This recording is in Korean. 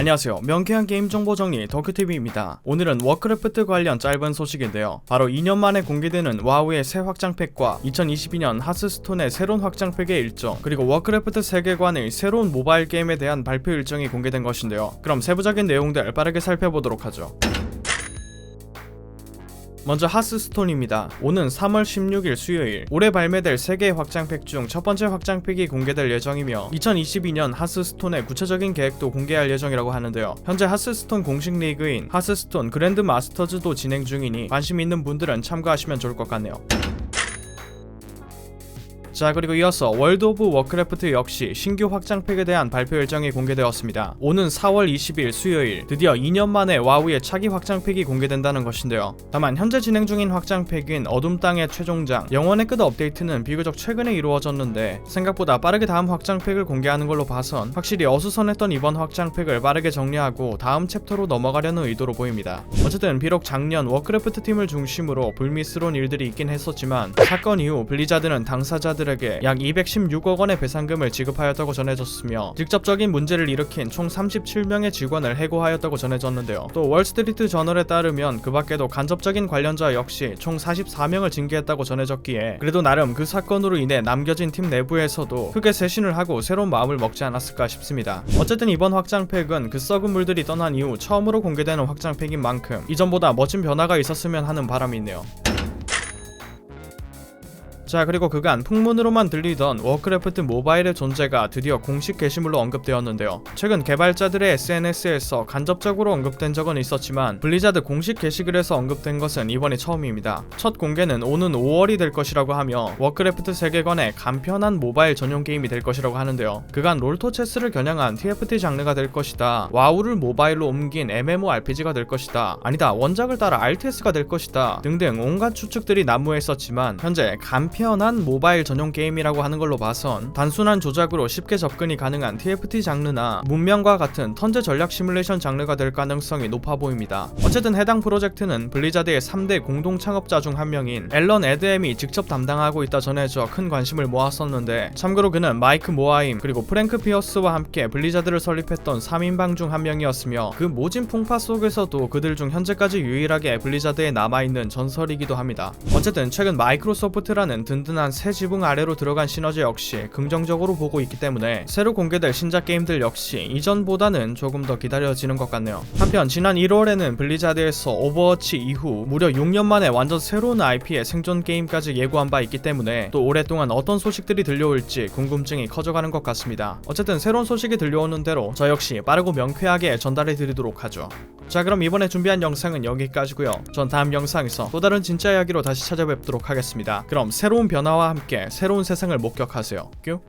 안녕하세요. 명쾌한 게임 정보 정리 덕큐TV입니다. 오늘은 워크래프트 관련 짧은 소식인데요. 바로 2년 만에 공개되는 와우의 새 확장팩과 2022년 하스스톤의 새로운 확장팩의 일정, 그리고 워크래프트 세계관의 새로운 모바일 게임에 대한 발표 일정이 공개된 것인데요. 그럼 세부적인 내용들 빠르게 살펴보도록 하죠. 먼저 하스스톤입니다. 오는 3월 16일 수요일 올해 발매될 3개의 확장팩 중 첫 번째 확장팩이 공개될 예정이며 2022년 하스스톤의 구체적인 계획도 공개할 예정이라고 하는데요. 현재 하스스톤 공식 리그인 하스스톤 그랜드 마스터즈도 진행 중이니 관심 있는 분들은 참가하시면 좋을 것 같네요. 자 그리고 이어서 월드 오브 워크래프트 역시 신규 확장팩에 대한 발표 일정이 공개되었습니다. 오는 4월 20일 수요일 드디어 2년 만에 와우의 차기 확장팩이 공개된다는 것인데요. 다만 현재 진행 중인 확장팩인 어둠 땅의 최종장 영원의 끝 업데이트는 비교적 최근에 이루어졌는데 생각보다 빠르게 다음 확장팩을 공개하는 걸로 봐선 확실히 어수선했던 이번 확장팩을 빠르게 정리하고 다음 챕터로 넘어가려는 의도로 보입니다. 어쨌든 비록 작년 워크래프트 팀을 중심으로 불미스러운 일들이 있긴 했었지만 사건 이후 블리자드는 당사자들 에게 약 216억 원의 배상금을 지급하였다고 전해졌으며 직접적인 문제를 일으킨 총 37명의 직원을 해고하였다고 전해졌는데요. 또 월스트리트 저널에 따르면 그 밖에도 간접적인 관련자 역시 총 44명을 징계했다고 전해졌기에 그래도 나름 그 사건으로 인해 남겨진 팀 내부에서도 크게 쇄신을 하고 새로운 마음을 먹지 않았을까 싶습니다. 어쨌든 이번 확장팩은 그 썩은 물들이 떠난 이후 처음으로 공개되는 확장팩인 만큼 이전보다 멋진 변화가 있었으면 하는 바람이 있네요. 자 그리고 그간 풍문으로만 들리던 워크래프트 모바일의 존재가 드디어 공식 게시물로 언급되었는데요. 최근 개발자들의 SNS에서 간접적으로 언급된 적은 있었지만 블리자드 공식 게시글에서 언급된 것은 이번이 처음입니다. 첫 공개는 오는 5월이 될 것이라고 하며 워크래프트 세계관의 간편한 모바일 전용 게임이 될 것이라고 하는데요. 그간 롤토 체스를 겨냥한 TFT 장르가 될 것이다. 와우를 모바일로 옮긴 MMORPG가 될 것이다. 아니다 원작을 따라 RTS가 될 것이다. 등등 온갖 추측들이 난무했었지만 현재 간편 편한 모바일 전용 게임이라고 하는 걸로 봐선 단순한 조작으로 쉽게 접근이 가능한 TFT 장르나 문명과 같은 턴제 전략 시뮬레이션 장르가 될 가능성이 높아 보입니다. 어쨌든 해당 프로젝트는 블리자드의 3대 공동 창업자 중 한 명인 앨런 에드엠이 직접 담당하고 있다 전해져 큰 관심을 모았었는데 참고로 그는 마이크 모아임 그리고 프랭크 피어스와 함께 블리자드를 설립했던 3인방 중 한 명이었으며 그 모진 풍파 속에서도 그들 중 현재까지 유일하게 블리자드에 남아있는 전설이기도 합니다. 어쨌든 최근 마이크로소프트라는 든든한 새 지붕 아래로 들어간 시너지 역시 긍정적으로 보고 있기 때문에 새로 공개될 신작 게임들 역시 이전보다는 조금 더 기다려지는 것 같네요. 한편 지난 1월에는 블리자드에서 오버워치 이후 무려 6년 만에 완전 새로운 IP의 생존 게임까지 예고한 바 있기 때문에 또 오랫동안 어떤 소식들이 들려올지 궁금증이 커져가는 것 같습니다. 어쨌든 새로운 소식이 들려오는 대로 저 역시 빠르고 명쾌하게 전달해 드리도록 하죠. 자 그럼 이번에 준비한 영상은 여기까지고요. 전 다음 영상에서 또 다른 진짜 이야기로 다시 찾아뵙도록 하겠습니다. 그럼 새로운 변화와 함께 새로운 세상을 목격하세요. 뀨?